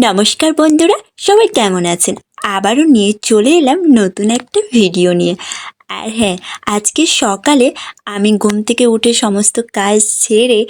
নমস্কার বন্ধুরা, সবাই কেমন আছেন? আবারও নিয়ে চলে এলাম নতুন একটা ভিডিও নিয়ে। আর হ্যাঁ আজকে সকালে আমি ঘুম থেকে উঠে সমস্ত কাজ সেরে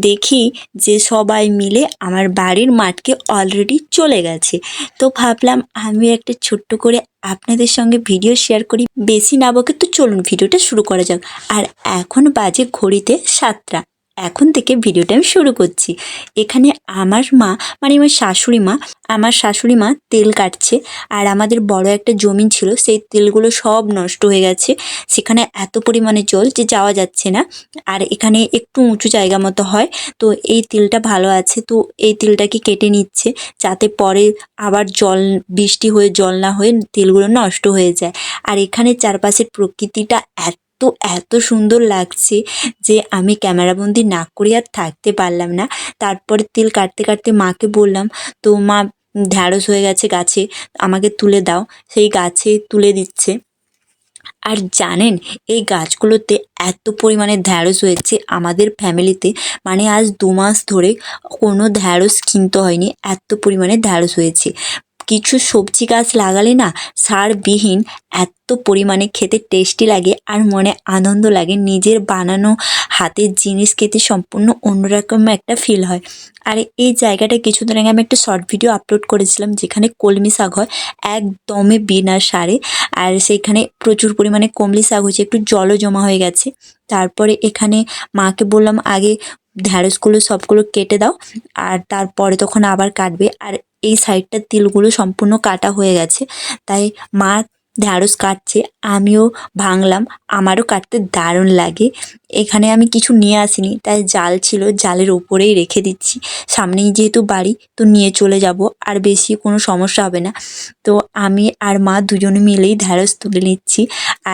দেখি যে সবাই মিলে আমার বাড়ির মাঠকে অলরেডি চলে গেছে। তো ভাবলাম আমি একটা ছোট্ট করে আপনাদের সঙ্গে ভিডিও শেয়ার করি। বেশি না বকে তো চলুন ভিডিওটা শুরু করা যাক। আর এখন বাজে ঘড়িতে সাতটা। এখন থেকে ভিডিওটা আমি শুরু করছি। এখানে আমার মা মানে আমার শাশুড়ি মা, আমার শাশুড়ি মা তেল কাটছে আর আমাদের বড় একটা জমি ছিল, সেই তেলগুলো সব নষ্ট হয়ে গেছে। সেখানে এত পরিমাণে জল যে যাওয়া যাচ্ছে না। আর এখানে একটু উঁচু জায়গা মতো হয়, তো এই তেলটা ভালো আছে, তো এই তেলটাকে কেটে নিচ্ছে যাতে পরে আবার জল, বৃষ্টি হয়ে জল না হয়ে তেলগুলো নষ্ট হয়ে যায়। আর এখানে চারপাশের প্রকৃতিটা এত এত সুন্দর লাগছে যে আমি ক্যামেরাবন্দি না করে আর থাকতে পারলাম না। তারপরে তেল কাটতে কাটতে মাকে বললাম, তো মা, ঢ্যাঁড়স হয়ে গেছে গাছে, আমাকে তুলে দাও। সেই গাছে তুলে দিচ্ছে। আর জানেন, এই গাছগুলোতে এত পরিমাণে ঢ্যাঁড়স হয়েছে আমাদের ফ্যামিলিতে। মানে আজ দু মাস ধরে কোনো ঢ্যাঁড়স কিনতে হয়নি, এত পরিমাণে ঢ্যাঁড়স হয়েছে। কিছু সবজি গাছ লাগালে না সারবিহীন এত পরিমাণে খেতে টেস্টি লাগে আর মনে আনন্দ লাগে। নিজের বানানো হাতের জিনিস খেতে সম্পূর্ণ অন্যরকম একটা ফিল হয়। আর এই জায়গাটা কিছুদিন আগে আমি একটা শর্ট ভিডিও আপলোড করেছিলাম যেখানে কলমি শাক হয় একদমই বিনা সারে। আর সেইখানে প্রচুর পরিমাণে কমলি শাক হয়েছে, একটু জলও জমা হয়ে গেছে। তারপরে এখানে মাকে বললাম, আগে ঢ্যাঁড়সগুলো সবগুলো কেটে দাও, আর তারপরে তখন আবার কাটবে। আর এই সাইডটার তিলগুলো সম্পূর্ণ কাটা হয়ে গেছে। তাই মা ঢ্যাঁড়স কাটছে, আমিও ভাঙলাম, আমারও কাটতে দারুণ লাগে। এখানে আমি কিছু নিয়ে আসিনি, তাই জাল ছিল, জালের ওপরেই রেখে দিচ্ছি। সামনেই যেহেতু বাড়ি, তো নিয়ে চলে যাব, আর বেশি কোনো সমস্যা হবে না। তো আমি আর মা দুজনে মিলেই ঢ্যাঁড়স তুলে নিচ্ছি।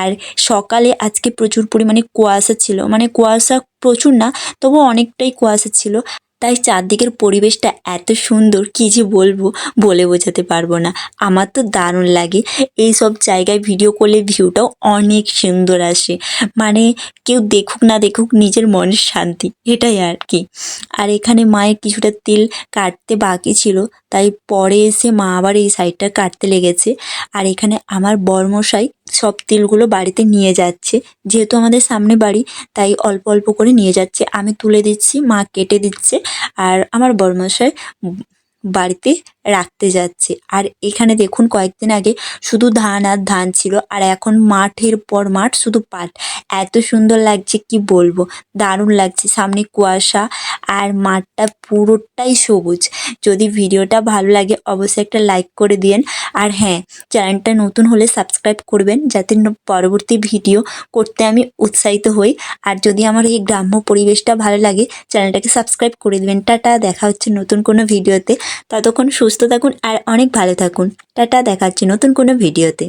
আর সকালে আজকে প্রচুর পরিমাণে কুয়াশা ছিল মানে কুয়াশা প্রচুর না তবু অনেকটাই কুয়াশা ছিল। তাই চারদিকের পরিবেশটা এত সুন্দর, কী যে বলব, বলে বোঝাতে পারব না। আমার তো দারুণ লাগে। এই সব জায়গায় ভিডিও করলে ভিউটাও অনেক সুন্দর আসে। মানে কেউ দেখুক না দেখুক নিজের মনের শান্তি, এটাই আর কি। আর এখানে মায়ের কিছুটা তেল কাটতে বাকি ছিল, তাই পরে এসে মা আবার এই সাইডটা কাটতে লেগেছে। আর এখানে আমার বরমশাই সব তিলগুলো বাড়িতে নিয়ে যাচ্ছে, যেহেতু আমাদের সামনে বাড়ি, তাই অল্প অল্প করে নিয়ে যাচ্ছে। আমি তুলে দিচ্ছি, মা কেটে দিচ্ছে। আর আমার বরমশাই বাড়িতে রাখতে যাচ্ছে। আর এখানে দেখুন, কয়েকদিন আগে শুধু ধান আর ধান ছিল, আর এখন মাঠের পর মাঠ শুধু পাট। এত সুন্দর লাগছে, কি বলব? দারুণ লাগছে। সামনে কুয়াশা আর মাঠটা পুরোটাই সবুজ। যদি ভিডিওটা ভালো লাগে, অবশ্যই একটা লাইক করে দিয়েন। আর হ্যাঁ চ্যানেলটা নতুন হলে সাবস্ক্রাইব করবেন, যাতে পরবর্তী ভিডিও করতে আমি উৎসাহিত হই। আর যদি আমার এই গ্রাম্য পরিবেশটা ভালো লাগে, চ্যানেলটাকে সাবস্ক্রাইব করে দেবেন। টাটা, দেখা হচ্ছে নতুন কোনো ভিডিওতে। ততক্ষণ সুস্থ থাকুন আর অনেক ভালো থাকুন। টাটা দেখাচ্ছি নতুন কোনো ভিডিওতে।